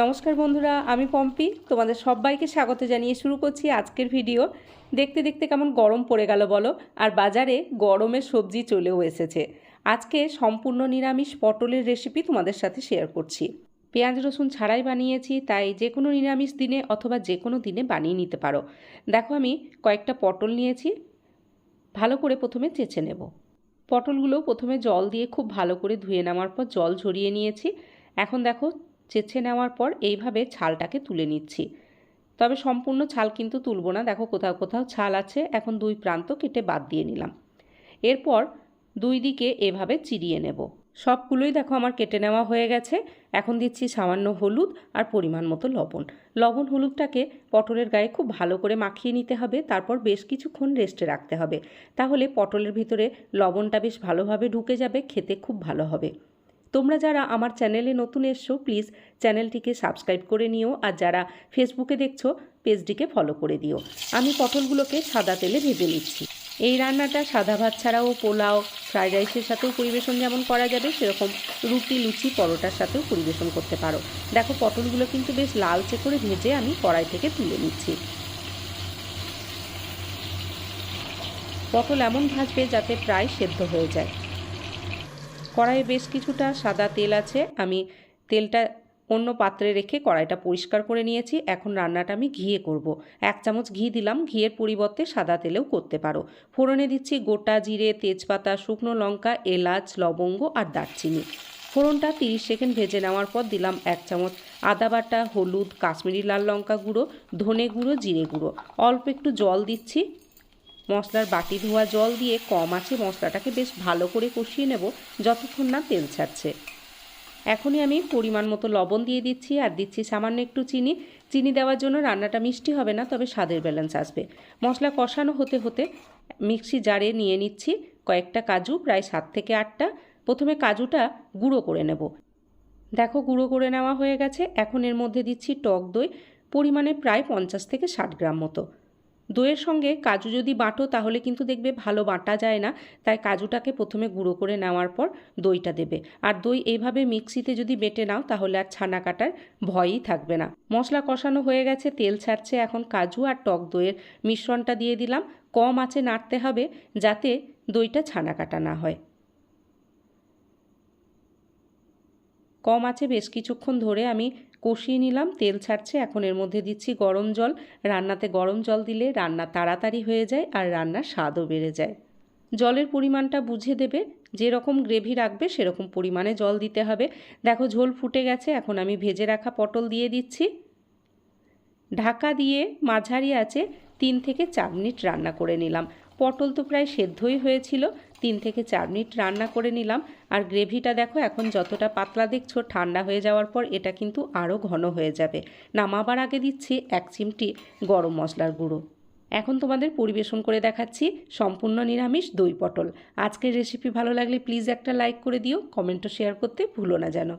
নমস্কার বন্ধুরা, আমি পম্পি। তোমাদের সবাইকে স্বাগত জানিয়ে শুরু করছি আজকের ভিডিও। দেখতে দেখতে কেমন গরম পড়ে গেল বলো, আর বাজারে গরমের সবজি চলেও এসেছে। আজকে সম্পূর্ণ নিরামিষ পটলের রেসিপি তোমাদের সাথে শেয়ার করছি। পেঁয়াজ, রসুন ছাড়াই বানিয়েছি, তাই যে কোনো নিরামিষ দিনে অথবা যে কোনো দিনে বানিয়ে নিতে পারো। দেখো আমি কয়েকটা পটল নিয়েছি, ভালো করে প্রথমে চেঁচে নেব। পটলগুলো প্রথমে জল দিয়ে খুব ভালো করে ধুয়ে নেওয়ার পর জল ঝরিয়ে নিয়েছি। এখন দেখো চেঁচে নেওয়ার পর এইভাবে ছালটাকে তুলে নিচ্ছি। তবে সম্পূর্ণ ছাল কিন্তু তুলব না। দেখো কোথাও কোথাও ছাল আছে। এখন দুই প্রান্ত কেটে বাদ দিয়ে নিলাম। এরপর দুই দিকে এভাবে চিরিয়ে নেব। সবগুলোই দেখো আমার কেটে নেওয়া হয়ে গেছে। এখন দিচ্ছি সামান্য হলুদ আর পরিমাণ মতো লবণ। লবণ হলুদটাকে পটলের গায়ে খুব ভালো করে মাখিয়ে নিতে হবে। তারপর বেশ কিছুক্ষণ রেস্টে রাখতে হবে। তাহলে পটলের ভিতরে লবণটা বেশ ভালোভাবে ঢুকে যাবে। খেতে খুব ভালো হবে। তোমরা যারা আমার চ্যানেলে নতুন এসছো প্লিজ চ্যানেলটিকে সাবস্ক্রাইব করে নিও আর যারা ফেসবুকে দেখছ পেজটিকে ফলো করে দিও। আমি পটলগুলোকে সাদা তেলে ভেজে নিচ্ছি। এই রান্নাটা সাদা ভাত ছাড়াও পোলাও, ফ্রাইড রাইসের সাথেও পরিবেশন যেমন করা যাবে, সেরকম রুটি, লুচি, পরোটার সাথেও পরিবেশন করতে পারো। দেখো, পটলগুলো কিন্তু বেশ লালচে করে ভেজে আমি কড়াই থেকে তুলে নিচ্ছি। পটল এমন ভাজবে যাতে প্রায় সেদ্ধ হয়ে যায়। কড়াইয়ে বেশ কিছুটা সাদা তেল আছে। আমি তেলটা অন্য পাত্রে রেখে কড়াইটা পরিষ্কার করে নিয়েছি। এখন রান্নাটা আমি ঘিয়ে করব। এক চামচ ঘি দিলাম। ঘিয়ের পরিবর্তে সাদা তেলেও করতে পারো। ফোড়নে দিচ্ছি গোটা জিরে, তেজপাতা, শুকনো লঙ্কা, এলাচ, লবঙ্গ আর দারচিনি। ফোড়নটা তিরিশ সেকেন্ড ভেজে নেওয়ার পর দিলাম এক চামচ আদা বাটা, হলুদ, কাশ্মীরি লাল লঙ্কা গুঁড়ো, ধনে গুঁড়ো, জিরে গুঁড়ো। অল্প একটু জল দিচ্ছি। মশলার বাটি ধোয়া জল দিয়ে কম আছে মশলাটাকে বেশ ভালো করে কষিয়ে নেব, যতক্ষণ না তেল ছাড়ছে। এখনই আমি পরিমাণ মতো লবণ দিয়ে দিচ্ছি আর দিচ্ছি সামান্য একটু চিনি। চিনি দেওয়ার জন্য রান্নাটা মিষ্টি হবে না, তবে স্বাদের ব্যালেন্স আসবে। মশলা কষানো হতে হতে মিক্সি জারে নিয়ে নিচ্ছি কয়েকটা কাজু, প্রায় সাত থেকে আটটা। প্রথমে কাজুটা গুঁড়ো করে নেব। দেখো গুঁড়ো করে নেওয়া হয়ে গেছে। এখন এর মধ্যে দিচ্ছি টক দই, পরিমাণে প্রায় পঞ্চাশ থেকে ষাট গ্রাম মতো। দইয়ের সঙ্গে কাজু যদি বাটো, তাহলে কিন্তু দেখবে ভালো বাটা যায় না। তাই কাজুটাকে প্রথমে গুঁড়ো করে নেওয়ার পর দইটা দেবে। আর দই এইভাবে মিক্সিতে যদি বেটে নাও, তাহলে আর ছানা কাটার ভয়ই থাকবে না। মশলা কষানো হয়ে গেছে, তেল ছাড়ছে এখন কাজু আর টক দইয়ের মিশ্রণটা দিয়ে দিলাম। কম আঁচে নাড়তে হবে যাতে দইটা ছানা কাটা না হয়। কম আছে বেশ কিছুক্ষণ ধরে আমি কষিয়ে নিলাম, তেল ছাড়ছে, এখন এর মধ্যে দিচ্ছি গরম জল। রান্নাতে গরম জল দিলে রান্না তাড়াতাড়ি হয়ে যায় আর রান্নার স্বাদও বেড়ে যায়। জলের পরিমাণটা বুঝে দেবে, যেরকম গ্রেভি রাখবে সেরকম পরিমাণে জল দিতে হবে। দেখো ঝোল ফুটে গেছে, এখন আমি ভেজে রাখা পটল দিয়ে দিচ্ছি। ঢাকা দিয়ে মাঝারি আছে তিন থেকে চার মিনিট রান্না করে নিলাম। পটল তো প্রায় সেদ্ধই হয়েছিল। তিন থেকে চার মিনিট রান্না করে নিলাম। আর গ্রেভিটা দেখো, এখন যতটা পাতলা দেখছ, ঠান্ডা হয়ে যাওয়ার পর এটা কিন্তু আরও ঘন হয়ে যাবে। নামাবার আগে দিচ্ছি এক চিমটি গরম মশলার গুঁড়ো। এখন তোমাদের পরিবেশন করে দেখাচ্ছি সম্পূর্ণ নিরামিষ দই পটল। আজকের রেসিপি ভালো লাগলে প্লিজ একটা লাইক করে দিও কমেন্টও শেয়ার করতে ভুলো না যেন।